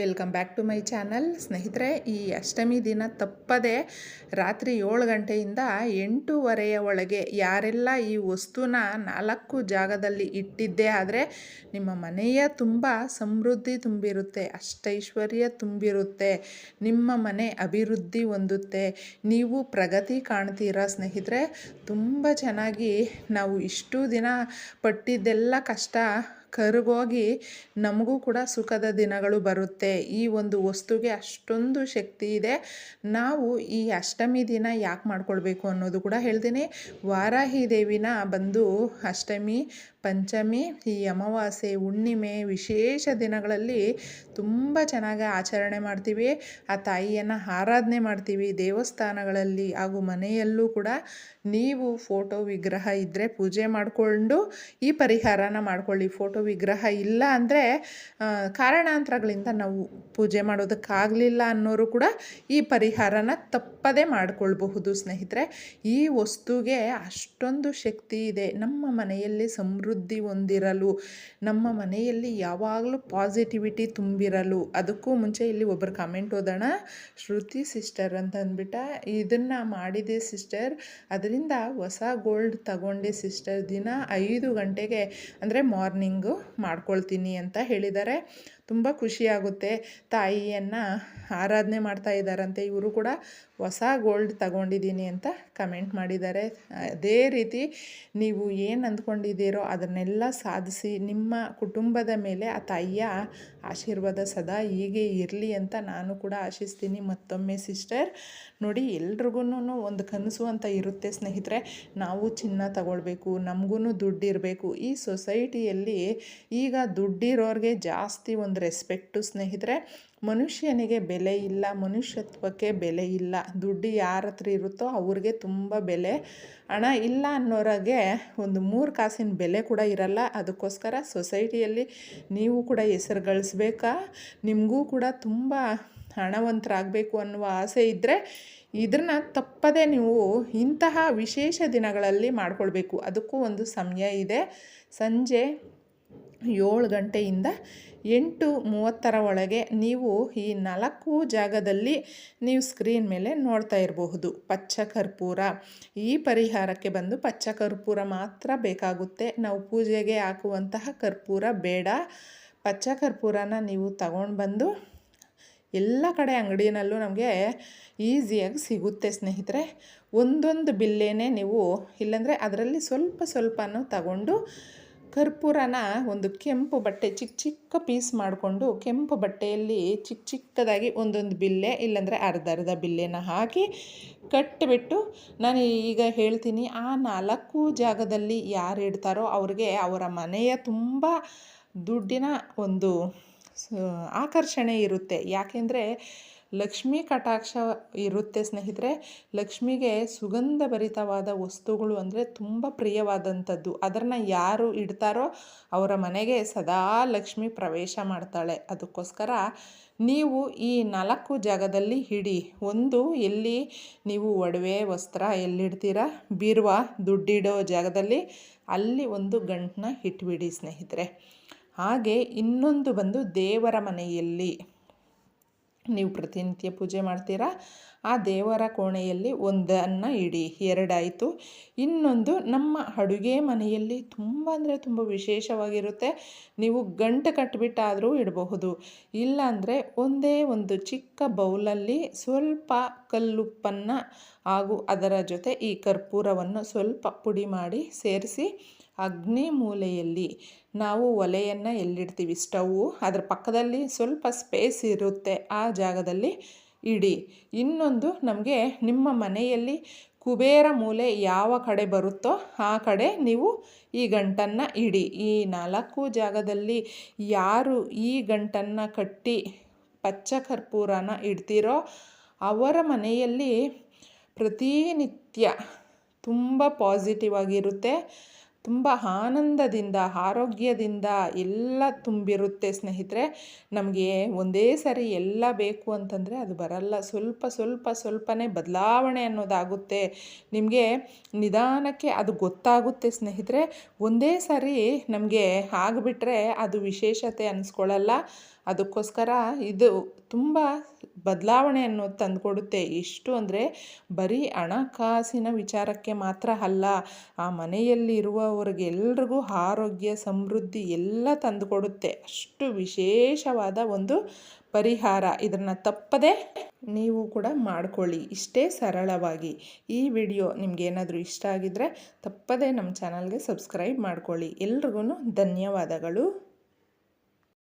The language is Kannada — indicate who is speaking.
Speaker 1: Welcome back to my channel. ಸ್ನೇಹಿತರೆ, ಈ ಅಷ್ಟಮಿ ದಿನ ತಪ್ಪದೆ ರಾತ್ರಿ ಏಳು ಗಂಟೆಯಿಂದ ಎಂಟೂವರೆಯ ಒಳಗೆ ಯಾರೆಲ್ಲ ಈ ವಸ್ತುನ ನಾಲ್ಕು ಜಾಗದಲ್ಲಿ ಇಟ್ಟಿದ್ದೇ ಆದರೆ ನಿಮ್ಮ ಮನೆಯ ತುಂಬ ಸಮೃದ್ಧಿ ತುಂಬಿರುತ್ತೆ, ಅಷ್ಟೈಶ್ವರ್ಯ ತುಂಬಿರುತ್ತೆ, ನಿಮ್ಮ ಮನೆ ಅಭಿವೃದ್ಧಿ ಹೊಂದುತ್ತೆ, ನೀವು ಪ್ರಗತಿ ಕಾಣ್ತೀರಾ ಸ್ನೇಹಿತರೆ? ತುಂಬ ಚೆನ್ನಾಗಿ ನಾವು ಇಷ್ಟು ದಿನ ಪಟ್ಟಿದ್ದೆಲ್ಲ ಕಷ್ಟ ಕರಗೋಗಿ ನಮಗೂ ಕೂಡ ಸುಖದ ದಿನಗಳು ಬರುತ್ತೆ. ಈ ಒಂದು ವಸ್ತುಗೆ ಅಷ್ಟೊಂದು ಶಕ್ತಿ ಇದೆ. ನಾವು ಈ ಅಷ್ಟಮಿ ದಿನ ಯಾಕೆ ಮಾಡ್ಕೊಳ್ಬೇಕು ಅನ್ನೋದು ಕೂಡ ಹೇಳ್ತೀನಿ. ವಾರಾಹಿ ದೇವಿನ ಬಂದು ಅಷ್ಟಮಿ ಪಂಚಮಿ, ಈ ಅಮಾವಾಸ್ಯೆ, ಹುಣ್ಣಿಮೆ ವಿಶೇಷ ದಿನಗಳಲ್ಲಿ ತುಂಬ ಚೆನ್ನಾಗಿ ಆಚರಣೆ ಮಾಡ್ತೀವಿ. ಆ ತಾಯಿಯನ್ನು ಆರಾಧನೆ ಮಾಡ್ತೀವಿ. ದೇವಸ್ಥಾನಗಳಲ್ಲಿ ಹಾಗೂ ಮನೆಯಲ್ಲೂ ಕೂಡ ನೀವು ಫೋಟೋ ವಿಗ್ರಹ ಇದ್ದರೆ ಪೂಜೆ ಮಾಡಿಕೊಂಡು ಈ ಪರಿಹಾರನ ಮಾಡ್ಕೊಳ್ಳಿ. ಫೋಟೋ ವಿಗ್ರಹ ಇಲ್ಲ ಅಂದರೆ ಕಾರಣಾಂತರಗಳಿಂದ ನಾವು ಪೂಜೆ ಮಾಡೋದಕ್ಕಾಗಲಿಲ್ಲ ಅನ್ನೋರು ಕೂಡ ಈ ಪರಿಹಾರನ ತಪ್ಪದೇ ಮಾಡಿಕೊಳ್ಬಹುದು. ಸ್ನೇಹಿತರೆ, ಈ ವಸ್ತುಗೆ ಅಷ್ಟೊಂದು ಶಕ್ತಿ ಇದೆ. ನಮ್ಮ ಮನೆಯಲ್ಲಿ ಸಮೃದ್ಧಿ ಹೊಂದಿರಲು, ನಮ್ಮ ಮನೆಯಲ್ಲಿ ಯಾವಾಗಲೂ ಪಾಸಿಟಿವಿಟಿ ತುಂಬಿರಲು. ಅದಕ್ಕೂ ಮುಂಚೆ ಇಲ್ಲಿ ಒಬ್ಬರು ಕಮೆಂಟ್ ಓದೋಣ. ಶ್ರುತಿ ಸಿಸ್ಟರ್ ಅಂತ ಅಂದ್ಬಿಟ್ಟ, ಇದನ್ನು ಮಾಡಿದೆ ಸಿಸ್ಟರ್ ಅದರಿಂದ ಹೊಸ ಗೋಲ್ಡ್ ತಗೊಂಡೆ ಸಿಸ್ಟರ್ ದಿನ ಐದು ಗಂಟೆಗೆ, ಅಂದರೆ ಮಾರ್ನಿಂಗು ಮಾಡ್ಕೊಳ್ತೀನಿ ಅಂತ ಹೇಳಿದ್ದಾರೆ. ತುಂಬ ಖುಷಿಯಾಗುತ್ತೆ ತಾಯಿಯನ್ನು ಆರಾಧನೆ ಮಾಡ್ತಾ ಇದ್ದಾರಂತೆ. ಇವರು ಕೂಡ ಹೊಸ ಗೋಲ್ಡ್ ತಗೊಂಡಿದ್ದೀನಿ ಅಂತ ಕಮೆಂಟ್ ಮಾಡಿದ್ದಾರೆ. ಅದೇ ರೀತಿ ನೀವು ಏನು ಅಂದ್ಕೊಂಡಿದ್ದೀರೋ ಅದನ್ನೆಲ್ಲ ಸಾಧಿಸಿ ನಿಮ್ಮ ಕುಟುಂಬದ ಮೇಲೆ ಆ ತಾಯಿಯ ಆಶೀರ್ವಾದ ಸದಾ ಹೀಗೆ ಇರಲಿ ಅಂತ ನಾನು ಕೂಡ ಆಶಿಸ್ತೀನಿ. ಮತ್ತೊಮ್ಮೆ ಸಿಸ್ಟರ್ ನೋಡಿ ಎಲ್ರಿಗೂ ಒಂದು ಕನಸು ಅಂತ ಇರುತ್ತೆ ಸ್ನೇಹಿತರೆ. ನಾವು ಚಿನ್ನ ತಗೊಳ್ಬೇಕು ನಮಗೂ ದುಡ್ಡಿರಬೇಕು. ಈ ಸೊಸೈಟಿಯಲ್ಲಿ ಈಗ ದುಡ್ಡಿರೋರಿಗೆ ಜಾಸ್ತಿ ಒಂದು ರೆಸ್ಪೆಕ್ಟು ಸ್ನೇಹಿತರೆ, ಮನುಷ್ಯನಿಗೆ ಬೆಲೆ ಇಲ್ಲ, ಮನುಷ್ಯತ್ವಕ್ಕೆ ಬೆಲೆ ಇಲ್ಲ, ದುಡ್ಡು ಯಾರ ಹತ್ರ ಇರುತ್ತೋ ಅವ್ರಿಗೆ ತುಂಬ ಬೆಲೆ. ಹಣ ಇಲ್ಲ ಅನ್ನೋರಿಗೆ ಒಂದು ಮೂರು ಕಾಸಿನ ಬೆಲೆ ಕೂಡ ಇರಲ್ಲ. ಅದಕ್ಕೋಸ್ಕರ ಸೊಸೈಟಿಯಲ್ಲಿ ನೀವು ಕೂಡ ಹೆಸರು ಗಳಿಸ್ಬೇಕಾ? ನಿಮಗೂ ಕೂಡ ತುಂಬ ಹಣವಂತರಾಗಬೇಕು ಅನ್ನುವ ಆಸೆ ಇದ್ದರೆ ಇದನ್ನು ತಪ್ಪದೇ ನೀವು ಇಂತಹ ವಿಶೇಷ ದಿನಗಳಲ್ಲಿ ಮಾಡ್ಕೊಳ್ಬೇಕು. ಅದಕ್ಕೂ ಒಂದು ಸಮಯ ಇದೆ. ಸಂಜೆ ಏಳು ಗಂಟೆಯಿಂದ ಎಂಟು ಮೂವತ್ತರ ಒಳಗೆ ನೀವು ಈ ನಾಲ್ಕು ಜಾಗದಲ್ಲಿ ನೀವು ಸ್ಕ್ರೀನ್ ಮೇಲೆ ನೋಡ್ತಾ ಇರಬಹುದು. ಪಚ್ಚ ಕರ್ಪೂರ. ಈ ಪರಿಹಾರಕ್ಕೆ ಬಂದು ಪಚ್ಚ ಕರ್ಪೂರ ಮಾತ್ರ ಬೇಕಾಗುತ್ತೆ. ನಾವು ಪೂಜೆಗೆ ಹಾಕುವಂತಹ ಕರ್ಪೂರ ಬೇಡ. ಪಚ್ಚ ಕರ್ಪೂರನ ನೀವು ತಗೊಂಡು ಬಂದು ಎಲ್ಲ ಕಡೆ ಅಂಗಡಿನಲ್ಲೂ ನಮಗೆ ಈಸಿಯಾಗಿ ಸಿಗುತ್ತೆ ಸ್ನೇಹಿತರೆ. ಒಂದೊಂದು ಬಿಲ್ಲೇನೆ ನೀವು ಇಲ್ಲಾಂದರೆ ಅದರಲ್ಲಿ ಸ್ವಲ್ಪ ಸ್ವಲ್ಪನೂ ತಗೊಂಡು ಕರ್ಪೂರನ ಒಂದು ಕೆಂಪು ಬಟ್ಟೆ, ಚಿಕ್ಕ ಚಿಕ್ಕ ಪೀಸ್ ಮಾಡಿಕೊಂಡು ಕೆಂಪು ಬಟ್ಟೆಯಲ್ಲಿ ಚಿಕ್ಕ ಚಿಕ್ಕದಾಗಿ ಒಂದೊಂದು ಬಿಲ್ಲೆ, ಇಲ್ಲಾಂದರೆ ಅರ್ಧ ಅರ್ಧ ಬಿಲ್ಲೆನ ಹಾಕಿ ಕಟ್ಟಿಬಿಟ್ಟು ನಾನು ಈಗ ಹೇಳ್ತೀನಿ, ಆ ನಾಲ್ಕು ಜಾಗದಲ್ಲಿ ಯಾರು ಇಡ್ತಾರೋ ಅವ್ರಿಗೆ ಅವರ ಮನೆಯ ತುಂಬ ದುಡ್ಡಿನ ಒಂದು ಆಕರ್ಷಣೆ ಇರುತ್ತೆ. ಯಾಕೆಂದರೆ ಲಕ್ಷ್ಮೀ ಕಟಾಕ್ಷ ಇರುತ್ತೆ ಸ್ನೇಹಿತರೆ. ಲಕ್ಷ್ಮಿಗೆ ಸುಗಂಧ ಭರಿತವಾದ ವಸ್ತುಗಳು ಅಂದರೆ ತುಂಬ ಪ್ರಿಯವಾದಂಥದ್ದು. ಅದನ್ನು ಯಾರು ಇಡ್ತಾರೋ ಅವರ ಮನೆಗೆ ಸದಾ ಲಕ್ಷ್ಮಿ ಪ್ರವೇಶ ಮಾಡ್ತಾಳೆ. ಅದಕ್ಕೋಸ್ಕರ ನೀವು ಈ ನಾಲ್ಕು ಜಾಗದಲ್ಲಿ ಹಿಡಿ. ಒಂದು, ಎಲ್ಲಿ ನೀವು ಒಡವೆ, ವಸ್ತ್ರ ಎಲ್ಲಿಡ್ತೀರಾ? ಬೀರುವ ದುಡ್ಡಿಡೋ ಜಾಗದಲ್ಲಿ ಅಲ್ಲಿ ಒಂದು ಗಂಟನ್ನ ಇಟ್ಬಿಡಿ ಸ್ನೇಹಿತರೆ. ಹಾಗೆ ಇನ್ನೊಂದು ಬಂದು ದೇವರ ಮನೆಯಲ್ಲಿ. ನೀವು ಪ್ರತಿನಿತ್ಯ ಪೂಜೆ ಮಾಡ್ತೀರಾ? ಆ ದೇವರ ಕೋಣೆಯಲ್ಲಿ ಒಂದನ್ನು ಇಡಿ. ಎರಡಾಯಿತು. ಇನ್ನೊಂದು, ನಮ್ಮ ಅಡುಗೆ ಮನೆಯಲ್ಲಿ ತುಂಬ ಅಂದರೆ ತುಂಬ ವಿಶೇಷವಾಗಿರುತ್ತೆ. ನೀವು ಗಂಟು ಕಟ್ಟಿಬಿಟ್ಟಾದರೂ ಇಡಬಹುದು. ಇಲ್ಲಾಂದರೆ ಒಂದೇ ಒಂದು ಚಿಕ್ಕ ಬೌಲಲ್ಲಿ ಸ್ವಲ್ಪ ಕಲ್ಲುಪ್ಪನ್ನು ಹಾಗೂ ಅದರ ಜೊತೆ ಈ ಕರ್ಪೂರವನ್ನು ಸ್ವಲ್ಪ ಪುಡಿ ಮಾಡಿ ಸೇರಿಸಿ ಅಗ್ನಿ ಮೂಲೆಯಲ್ಲಿ ನಾವು ಒಲೆಯನ್ನು ಎಲ್ಲಿಡ್ತೀವಿ? ಸ್ಟವ್. ಅದರ ಪಕ್ಕದಲ್ಲಿ ಸ್ವಲ್ಪ ಸ್ಪೇಸ್ ಇರುತ್ತೆ. ಆ ಜಾಗದಲ್ಲಿ ಇಡಿ. ಇನ್ನೊಂದು, ನಮಗೆ ನಿಮ್ಮ ಮನೆಯಲ್ಲಿ ಕುಬೇರ ಮೂಲೆ ಯಾವ ಕಡೆ ಬರುತ್ತೋ ಆ ಕಡೆ ನೀವು ಈ ಗಂಟನ್ನು ಇಡಿ. ಈ ನಾಲ್ಕು ಜಾಗದಲ್ಲಿ ಯಾರು ಈ ಗಂಟನ್ನು ಕಟ್ಟಿ ಪಚ್ಚ ಕರ್ಪೂರನ ಇಡ್ತೀರೋ ಅವರ ಮನೆಯಲ್ಲಿ ಪ್ರತಿನಿತ್ಯ ತುಂಬ ಪಾಸಿಟಿವ್ ಆಗಿರುತ್ತೆ. ತುಂಬ ಆನಂದದಿಂದ, ಆರೋಗ್ಯದಿಂದ ಎಲ್ಲ ತುಂಬಿರುತ್ತೆ ಸ್ನೇಹಿತರೆ. ನಮಗೆ ಒಂದೇ ಸರಿ ಎಲ್ಲ ಬೇಕು ಅಂತಂದರೆ ಅದು ಬರಲ್ಲ. ಸ್ವಲ್ಪ ಸ್ವಲ್ಪ, ಸ್ವಲ್ಪನೇ ಬದಲಾವಣೆ ಅನ್ನೋದಾಗುತ್ತೆ. ನಿಮಗೆ ನಿಧಾನಕ್ಕೆ ಅದು ಗೊತ್ತಾಗುತ್ತೆ ಸ್ನೇಹಿತರೆ. ಒಂದೇ ಸರಿ ನಮಗೆ ಆಗಿಬಿಟ್ರೆ ಅದು ವಿಶೇಷತೆ ಅನ್ನಿಸ್ಕೊಳ್ಳಲ್ಲ ಅದಕ್ಕೋಸ್ಕರ ಇದು ತುಂಬ ಬದಲಾವಣೆ ಅನ್ನೋದು ತಂದುಕೊಡುತ್ತೆ. ಎಷ್ಟು ಅಂದರೆ ಬರೀ ಹಣಕಾಸಿನ ವಿಚಾರಕ್ಕೆ ಮಾತ್ರ ಅಲ್ಲ, ಆ ಮನೆಯಲ್ಲಿರುವವರಿಗೆಲ್ರಿಗೂ ಆರೋಗ್ಯ, ಸಮೃದ್ಧಿ ಎಲ್ಲ ತಂದುಕೊಡುತ್ತೆ. ಅಷ್ಟು ವಿಶೇಷವಾದ ಒಂದು ಪರಿಹಾರ. ಇದನ್ನು ತಪ್ಪದೆ ನೀವು ಕೂಡ ಮಾಡ್ಕೊಳ್ಳಿ. ಇಷ್ಟೇ ಸರಳವಾಗಿ. ಈ ವಿಡಿಯೋ ನಿಮಗೇನಾದರೂ ಇಷ್ಟ ಆಗಿದ್ದರೆ ತಪ್ಪದೆ ನಮ್ಮ ಚಾನಲ್ಗೆ ಸಬ್ಸ್ಕ್ರೈಬ್ ಮಾಡ್ಕೊಳ್ಳಿ. ಎಲ್ರಿಗೂ ಧನ್ಯವಾದಗಳು.